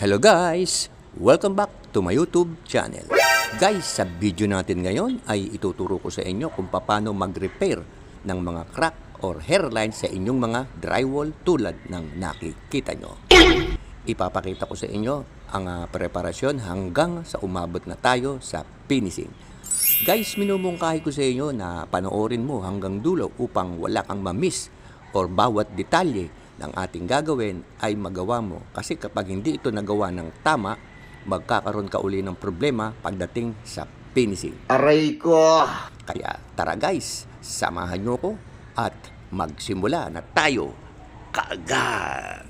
Hello guys! Welcome back to my YouTube channel. Guys, sa video natin ngayon ay ituturo ko sa inyo kung paano mag-repair ng mga crack or hairline sa inyong mga drywall tulad ng nakikita nyo. Ipapakita ko sa inyo ang ah, preparasyon hanggang sa umabot na tayo sa finishing. Guys, minumungkahi ko sa inyo na panoorin mo hanggang dulo upang wala kang mamiss or bawat detalye ng ating gagawin ay magawa mo. Kasi kapag hindi ito nagawa ng tama, magkakaroon ka uli ng problema pagdating sa finishing. Aray ko! Kaya tara guys, samahan nyo ko at magsimula na tayo kaagad.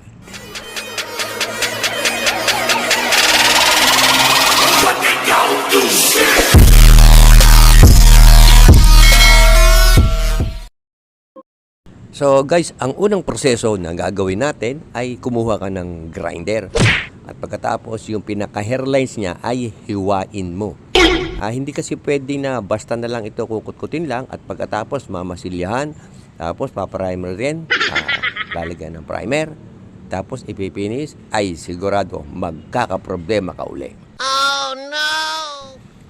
So guys, ang unang proseso na gagawin natin ay kumuha ka ng grinder. At pagkatapos yung pinaka-hairlines niya ay hiwain mo. Ah, hindi kasi pwede na basta na lang ito kukutkutin lang at pagkatapos mamasilyahan, tapos paprimer rin, ah, lalagyan ng primer, tapos ipipinis, ay sigurado magkakaproblema ka uli.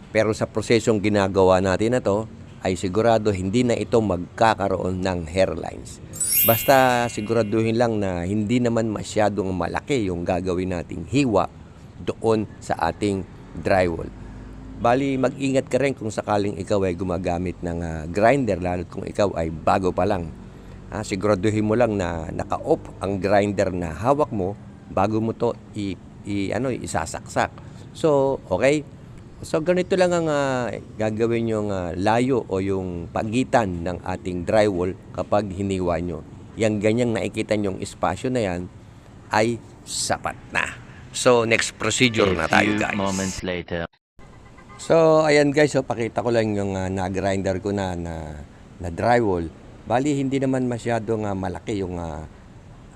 Pero sa prosesong ginagawa natin na to, ay sigurado hindi na ito magkakaroon ng hairlines. Basta siguraduhin lang na hindi naman masyadong malaki yung gagawin nating hiwa doon sa ating drywall. Bali, mag-ingat ka rin kung sakaling ikaw ay gumagamit ng ah, grinder, lalo kung ikaw ay bago pa lang. Ah, siguraduhin mo lang na naka-off ang grinder na hawak mo bago mo to i, i- ano, isasaksak. So, okay? So, ganito lang ang ah, gagawin yung ah, layo o yung pagitan ng ating drywall kapag hiniwa nyo. Yang ganyang nakikita nyong espasyo na yan ay sapat na. So, next procedure na A tayo few guys. moments later. So, ayan guys, so pakita ko lang yung uh, na-grinder ko na, na na drywall. Bali, hindi naman masyadong uh, malaki yung uh,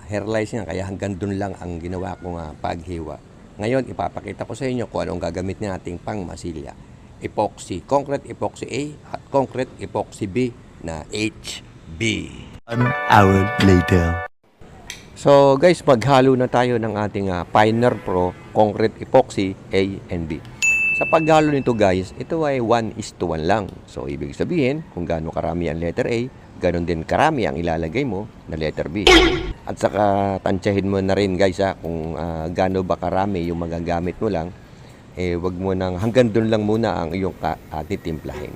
hairlines niya, kaya hanggang dun lang ang ginawa kong uh, paghiwa. Ngayon, ipapakita ko sa inyo kung anong gagamit nating pang masilya. Epoxy, concrete epoxy A at concrete epoxy B na HB. An hour later. So guys, maghalo na tayo ng ating uh, Pioneer Pro Concrete Epoxy A and B. Sa paghalo nito guys, ito ay 1 is to 1 lang. So ibig sabihin, kung gaano karami ang letter A, ganon din karami ang ilalagay mo na letter B. At saka tansyahin mo na rin guys ha, kung uh, gaano ba karami yung magagamit mo lang, eh wag mo nang hanggang doon lang muna ang iyong ka, uh, titimplahin.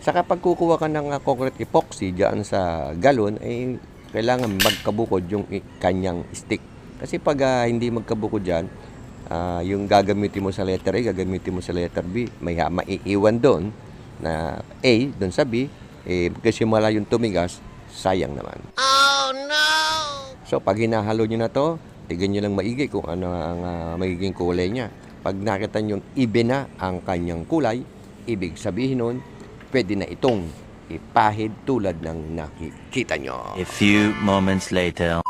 Saka pag kukuha ka ng uh, concrete epoxy diyan sa galon, ay kailangan magkabukod yung kanyang stick. Kasi pag ah, hindi magkabukod diyan, ah, yung gagamitin mo sa letter A, gagamitin mo sa letter B, may ha- maiiwan doon na A doon sa B, eh kasi mala yung tumigas, sayang naman. No! So pag hinahalo nyo na to, tignan nyo lang maigi kung ano ang ah, magiging kulay niya. Pag nakita nyo ibe na ang kanyang kulay, ibig sabihin nun, pwede na itong ipahid tulad ng nakikita nyo. A few moments later.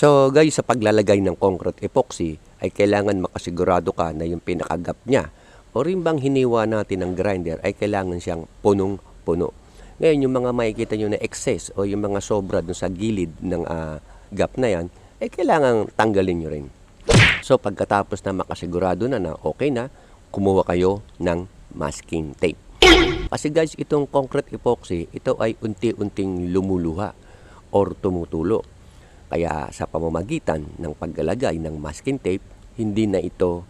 So guys, sa paglalagay ng concrete epoxy, ay kailangan makasigurado ka na yung pinakagap niya o rin bang hiniwa natin ng grinder ay kailangan siyang punong-puno. Ngayon, yung mga makikita nyo na excess o yung mga sobra dun sa gilid ng ah, gap na yan, ay kailangan tanggalin nyo rin. So pagkatapos na makasigurado na na okay na, kumuha kayo ng masking tape. Kasi guys, itong concrete epoxy, ito ay unti-unting lumuluha or tumutulo. Kaya sa pamamagitan ng paglalagay ng masking tape, hindi na ito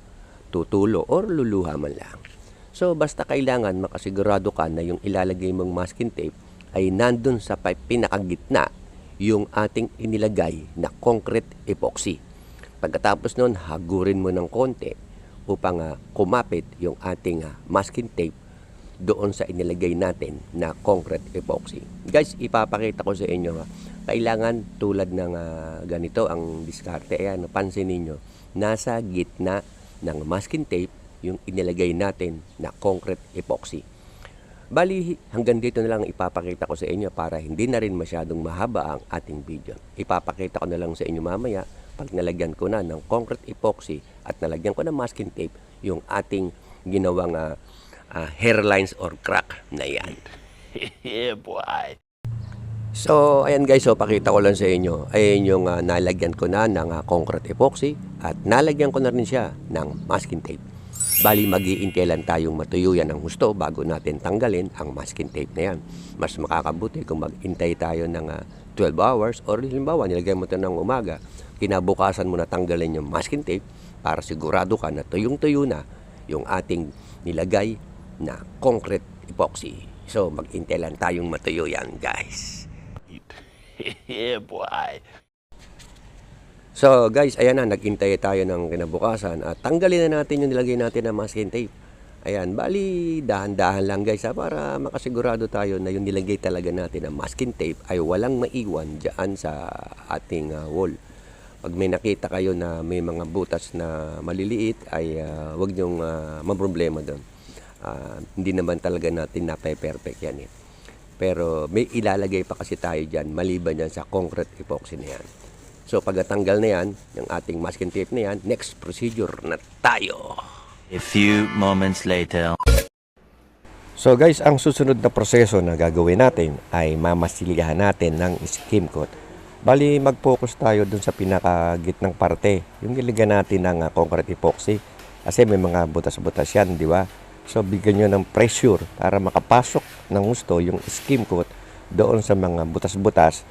tutulo or luluha man lang. So basta kailangan makasigurado ka na yung ilalagay mong masking tape ay nandun sa pinakagitna yung ating inilagay na concrete epoxy. Pagkatapos nun, hagurin mo ng konti upang ah, kumapit yung ating ah, masking tape doon sa inilagay natin na concrete epoxy. Guys, ipapakita ko sa inyo ha. Kailangan tulad ng ah, ganito ang diskarte. Ayan, pansin ninyo. Nasa gitna ng masking tape yung inilagay natin na concrete epoxy. Bali, hanggang dito na lang ipapakita ko sa inyo para hindi na rin masyadong mahaba ang ating video. Ipapakita ko na lang sa inyo mamaya pag nalagyan ko na ng concrete epoxy at nalagyan ko ng masking tape yung ating ginawang ah, ah, hairlines or crack na yan. yeah, boy. So, ayan guys, so pakita ko lang sa inyo. Ayan yung ah, nalagyan ko na ng ah, concrete epoxy at nalagyan ko na rin siya ng masking tape. Bali, mag-iintay lang tayong matuyo yan ng gusto bago natin tanggalin ang masking tape na yan. Mas makakabuti kung mag-intay tayo ng ah, 12 hours or halimbawa, nilagay mo ito ng umaga, kinabukasan mo na tanggalin yung masking tape para sigurado ka na tuyong-tuyo na yung ating nilagay na concrete epoxy. So, mag-intay lang tayong matuyo yan, guys. yeah, boy. So guys, ayan na, nagintay tayo ng kinabukasan at tanggalin na natin yung nilagay natin na masking tape. Ayan, bali dahan-dahan lang guys ha, para makasigurado tayo na yung nilagay talaga natin na masking tape ay walang maiwan dyan sa ating ah, wall. Pag may nakita kayo na may mga butas na maliliit ay ah, wag niyong uh, maproblema doon. Ah, hindi naman talaga natin nape-perfect yan eh. Pero may ilalagay pa kasi tayo dyan maliban yan sa concrete epoxy na yan. So pagkatanggal na yan, ng ating masking tape na yan, next procedure na tayo. A few moments later. So guys, ang susunod na proseso na gagawin natin ay mamasiligahan natin ng skim coat. Bali, mag-focus tayo dun sa pinakagitnang parte. Yung nilagyan natin ng ah, concrete epoxy. Kasi may mga butas-butas yan, di ba? So bigyan nyo ng pressure para makapasok ng gusto yung skim coat doon sa mga butas-butas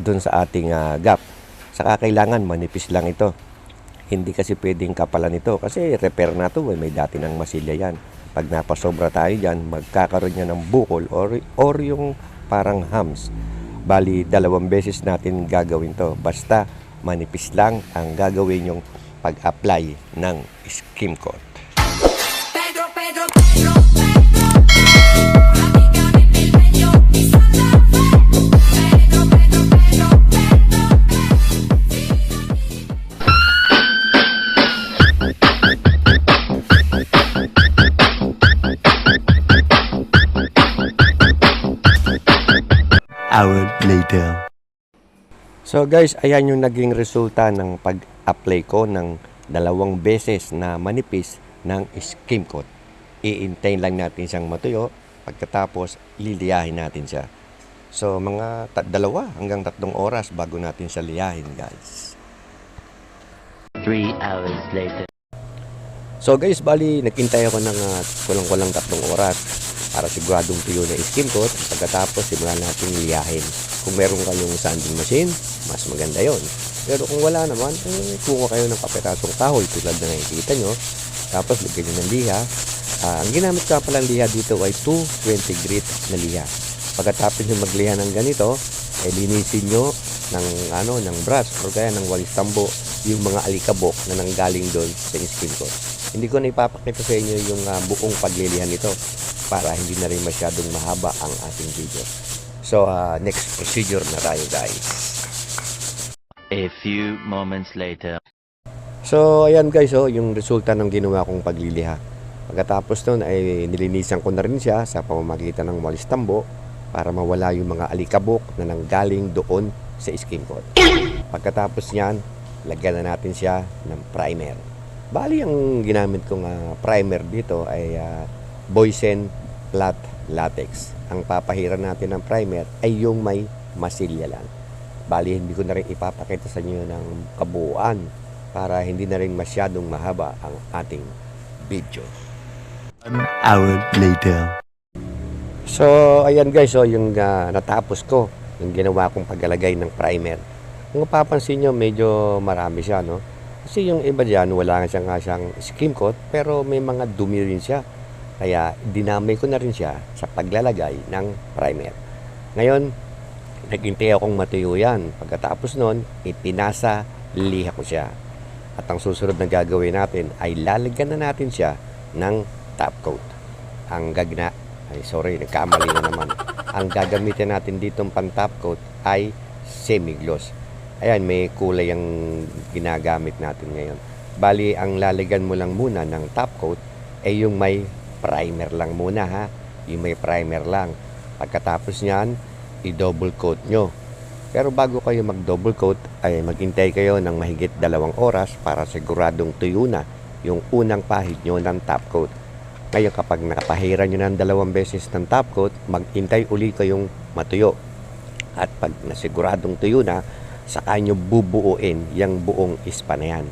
doon sa ating ah, gap. Saka kailangan manipis lang ito. Hindi kasi pwedeng kapalan ito kasi repair na to, eh, may dati ng masilya yan. Pag napasobra tayo dyan, magkakaroon niya ng bukol or, or yung parang hams. Bali, dalawang beses natin gagawin to. Basta manipis lang ang gagawin yung pag-apply ng skim coat. Hour later. So guys, ayan yung naging resulta ng pag-apply ko ng dalawang beses na manipis ng skim coat. Iintayin lang natin siyang matuyo, pagkatapos liliyahin natin siya. So mga ta- dalawa hanggang tatlong oras bago natin siya liyahin guys. Three hours later. So guys, bali nagintay ako ng uh, kulang-kulang tatlong oras para siguradong tuyo na skim coat. Pagkatapos simulan natin liyahin. Kung meron kayong sanding machine, mas maganda yon. Pero kung wala naman, eh, kuha kayo ng kapetasong kahoy tulad na nakikita nyo. Tapos lagyan nyo ng liha. Ah, ang ginamit ka palang liha dito ay 220 grit na liha. Pagkatapos nyo magliha ng ganito, eh, linisin nyo ng, ano, ng brush o kaya ng walis tambo yung mga alikabok na nanggaling doon sa skin ko. Hindi ko na ipapakita sa inyo yung ah, buong paglilihan nito para hindi na rin masyadong mahaba ang ating video. So, ah, next procedure na tayo guys. A few moments later. So, ayan guys, oh, yung resulta ng ginawa kong pagliliha. Pagkatapos nun ay nilinisan ko na rin siya sa pamamagitan ng walis tambo para mawala yung mga alikabok na nanggaling doon sa skin coat. Pagkatapos niyan, lagyan na natin siya ng primer. Bali, ang ginamit kong ah, primer dito ay uh, Boysen Flat Latex. Ang papahiran natin ng primer ay yung may masilya lang. Bali, hindi ko na rin ipapakita sa inyo ng kabuuan para hindi na rin masyadong mahaba ang ating video. One hour later. So, ayan guys, so yung ah, natapos ko, yung ginawa kong paglalagay ng primer. Kung mapapansin nyo, medyo marami siya, no? Kasi yung iba dyan, wala nga nga siyang skim coat, pero may mga dumi rin siya. Kaya, dinamay ko na rin siya sa paglalagay ng primer. Ngayon, naghintay akong matuyo yan. Pagkatapos nun, ipinasa, liha ko siya. At ang susunod na gagawin natin ay lalagyan na natin siya ng top coat. Ang gagna, ay sorry, nagkamali na naman. Ang gagamitin natin ditong pang top coat ay semi-gloss. Ayan, may kulay ang ginagamit natin ngayon. Bali, ang lalagyan mo lang muna ng top coat ay yung may primer lang muna ha. Yung may primer lang. Pagkatapos niyan, i-double coat nyo. Pero bago kayo mag-double coat, ay maghintay kayo ng mahigit dalawang oras para siguradong tuyo na yung unang pahid nyo ng top coat. Ngayon kapag nakapahiran nyo ng dalawang beses ng top coat, maghintay uli kayong matuyo. At pag nasiguradong tuyo na, saka nyo bubuuin yung buong ispa na yan.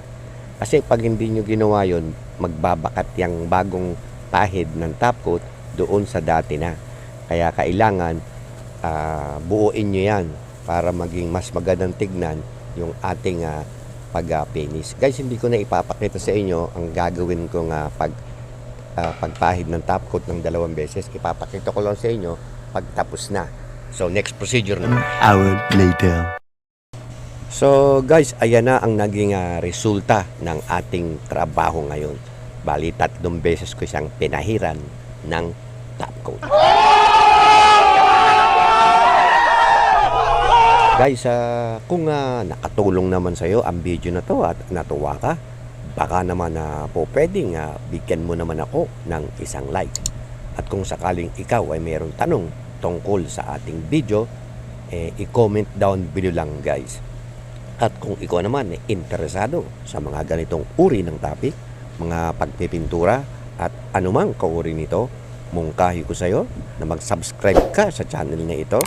Kasi pag hindi nyo ginawa yun, magbabakat yung bagong pahid ng top coat doon sa dati na. Kaya kailangan ah, buuin nyo yan para maging mas magandang tignan yung ating uh, pag-finish. Guys, hindi ko na ipapakita sa inyo ang gagawin kong ah, pag ah, pagpahid ng top coat ng dalawang beses. Ipapakita ko lang sa inyo pag tapos na. So, next procedure na. Hour later. So guys, ayan na ang naging ah, resulta ng ating trabaho ngayon. Bali, tatlong beses ko siyang pinahiran ng top coat. Guys, ah, kung ah, nakatulong naman sa'yo ang video na to at natuwa ka, baka naman na po pwedeng ah, bigyan mo naman ako ng isang like. At kung sakaling ikaw ay mayroong tanong tungkol sa ating video, eh, i-comment down below lang guys. At kung ikaw naman ay interesado sa mga ganitong uri ng topic, mga pagpipintura at anumang kauri nito, mungkahi ko sa iyo na mag-subscribe ka sa channel na ito.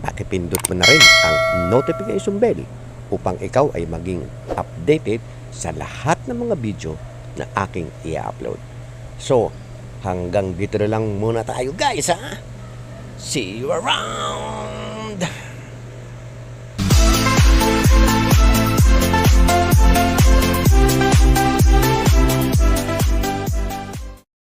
Pakipindot mo na rin ang notification bell upang ikaw ay maging updated sa lahat ng mga video na aking i-upload. So, hanggang dito na lang muna tayo guys ha. See you around!